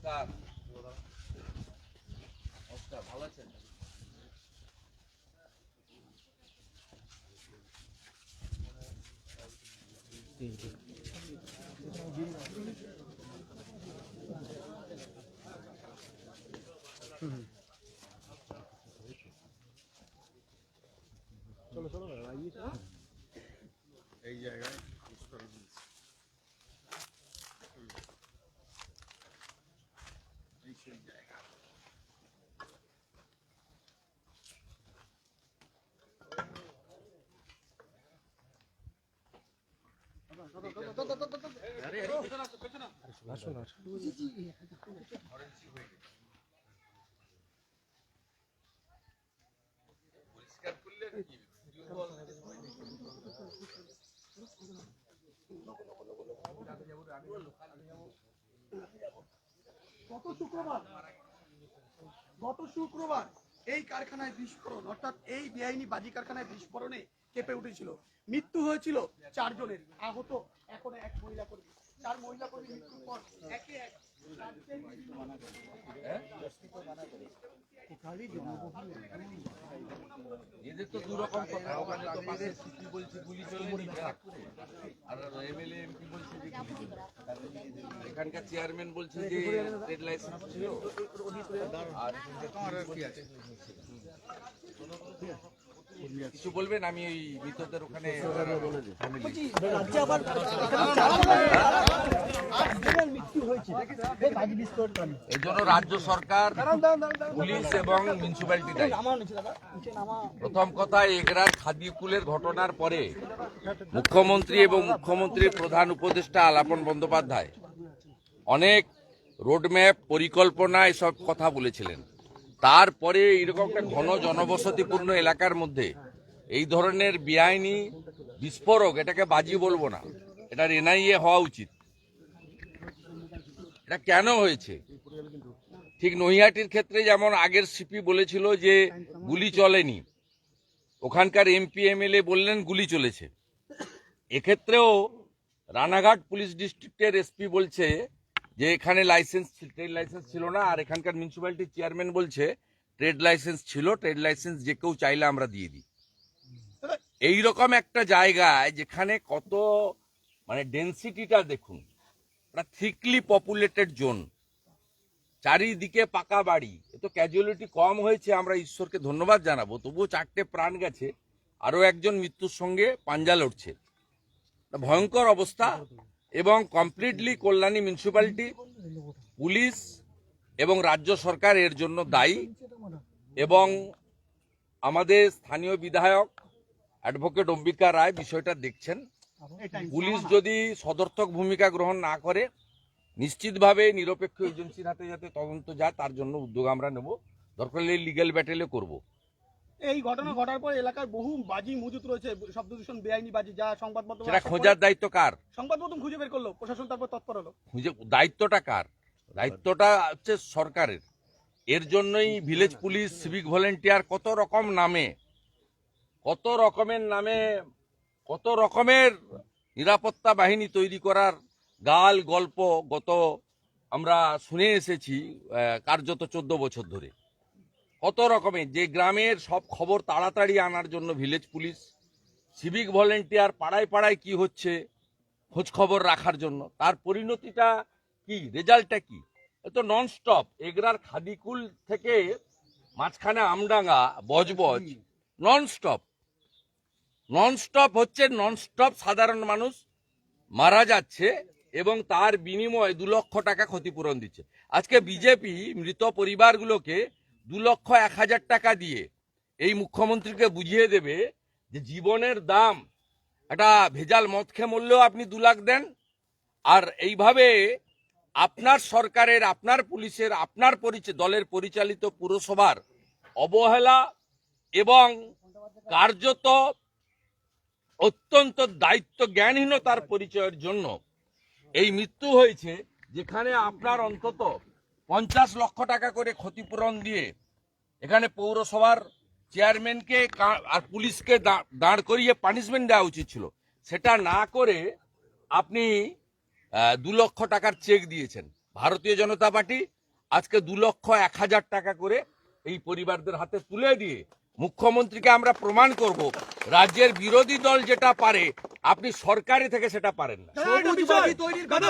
নমস্কার। নমস্কার ভালো আছেন? এই জায়গায় বিস্ফোরণ হয়েছে। এই সেই জায়গা পরিষ্কার করলে আর কি দুর্বল গত শুক্রবার গত শুক্রবার এই কারখানায় বিস্ফোরণ অর্থাৎ এই বেআইনি বাজি কারখানায় বিস্ফোরণে কেঁপে উঠেছিল। মৃত্যু হয়েছিল চারজনের। আহত এখন এক মহিলা কর্মী। চার মহিলা কর্মী মৃত্যুর পর একে এক এদের তো কথা। বলছে এখানকার চেয়ারম্যান বলছে যে ট্রেড লাইসেন্স ছিল। আর কি আছে কিছু বলবেন? আমি ওই মৃতদের ওখানে এই জন্য রাজ্য সরকার, পুলিশ এবং মিউনিসিপ্যালিটি প্রথম কথা, এগরার খাদিকুলের ঘটনার পরে মুখ্যমন্ত্রী এবং মুখ্যমন্ত্রীর প্রধান উপদেষ্টা আলাপন বন্দ্যোপাধ্যায় অনেক রোডম্যাপ পরিকল্পনা, এসব কথা বলেছিলেন। তারপরে এইরকম একটা ঘন জনবসতিপূর্ণ এলাকার মধ্যে এই ধরনের বেআইনি বিস্ফোরক, এটাকে বাজি বলব না, এটার এনআইএ হওয়া উচিত। এটা কেন হয়েছে? ঠিক নৈহাটির ক্ষেত্রে যেমন আগের সিপি বলেছিল যে গুলি চলেনি, ওখানকার এমপি এমএলএ বললেন গুলি চলেছে। এক্ষেত্রেও রানাঘাট পুলিশ ডিস্ট্রিক্টের এসপি বলছে যে এখানে লাইসেন্স ট্রেড লাইসেন্স ছিল না, আর এখানকার মিউনিসিপ্যালিটির চেয়ারম্যান বলছে ট্রেড লাইসেন্স ছিল ট্রেড লাইসেন্স যে কেউ চাইলে আমরা দিয়ে দিই। এইরকম একটা জায়গায় যেখানে কত মানে ডেন্সিটিটা দেখুন, একটা থিকলি পপুলেটেড জোন চারিদিকে পাকা বাড়ি। এ তো ক্যাজুয়ালিটি কম হয়েছে, আমরা ঈশ্বরকে ধন্যবাদ জানাব। তবুও চারটে প্রাণ গেছে, আরও একজন মৃত্যুর সঙ্গে পাঞ্জা লড়ছে। ভয়ঙ্কর অবস্থা। এবং কমপ্লিটলি কল্যাণী মিউনিসিপ্যালিটি পুলিশ এবং রাজ্য সরকার এর জন্য দায়ী এবং আমাদের স্থানীয় বিধায়ক অ্যাডভোকেট অম্বিকা রায় বিষয়টা দেখছেন। পুলিশ যদি সদর্থক ভূমিকা গ্রহণ না করে, নিশ্চিতভাবে নিরপেক্ষ এজেন্সির হাতে যাতে তদন্ত যায়, তার জন্য উদ্যোগ আমরা নেব। দরকার হলে লিগ্যাল ব্যাটেলে করব। এই ঘটনা ঘটার পর এলাকার বহু বাজি মজুত রয়েছে শব্দ দূষণ বেআইনি বাজি যা সংবাদ মাধ্যমে সেটা খোঁজার দায়িত্ব কার? সংবাদ মাধ্যম খুঁজে বের করল প্রশাসন তারপর তৎপর হলো। খুঁজে দায়িত্বটা কার? দায়িত্বটা হচ্ছে সরকারের। এর জন্যই ভিলেজ পুলিশ সিভিক ভলেন্টিয়ার কত রকম নামে কত রকমের নামে কত রকমের নিরাপত্তা বাহিনী তৈরি করার গাল গল্প গত আমরা শুনে এসেছি কার্যত চোদ্দ বছর ধরে। কত রকমের, যে গ্রামের সব খবর তাড়াতাড়ি আনার জন্য ভিলেজ পুলিশ সিভিক ভলেন্টিয়ার পাড়ায় পাড়ায় কি হচ্ছে, খোঁজ খবর রাখার জন্য। তার পরিণতিটা কি, রেজাল্টটা কি? নন স্টপ এগরার খাদিকুল থেকে মাঝখানে Amdanga, Budge Budge non stop non stop হচ্ছে নন স্টপ সাধারণ মানুষ মারা যাচ্ছে এবং তার বিনিময়ে দু লক্ষ টাকা ক্ষতিপূরণ দিচ্ছে। আজকে বিজেপি মৃত পরিবারগুলোকে দু লক্ষ এক হাজার টাকা দিয়ে এই মুখ্যমন্ত্রীকে বুঝিয়ে দেবে যে জীবনের দাম একটা ভেজাল মদ খেয়ে মরলেও আপনি দু লাখ দেন। আর এইভাবে আপনার সরকারের, আপনার পুলিশের, আপনার পরিচয় দলের পরিচালিত পুরসভার অবহেলা এবং কার্যত অত্যন্ত দায়িত্ব জ্ঞানহীনতার পরিচয়ের জন্য এই মৃত্যু হয়েছে যেখানে আপনার অন্তত পঞ্চাশ লক্ষ টাকা করে ক্ষতিপূরণ দিয়ে এখানে পৌরসভার চেয়ারম্যানকে আর পুলিশকে দাঁড় করিয়ে পানিশমেন্ট দেওয়া উচিত ছিল। সেটা না করে আপনি দু লক্ষ টাকার চেক দিয়েছেন। ভারতীয় জনতা পার্টি আজকে দু লক্ষ এক হাজার টাকা করে এই পরিবারদের হাতে তুলে দিয়ে মুখ্যমন্ত্রীকে আমরা প্রমাণ করব। রাজ্যের বিরোধী দল যেটা পারে আপনি সরকারি থেকে সেটা পারেন না। সবুজবাজি তৈরির কথা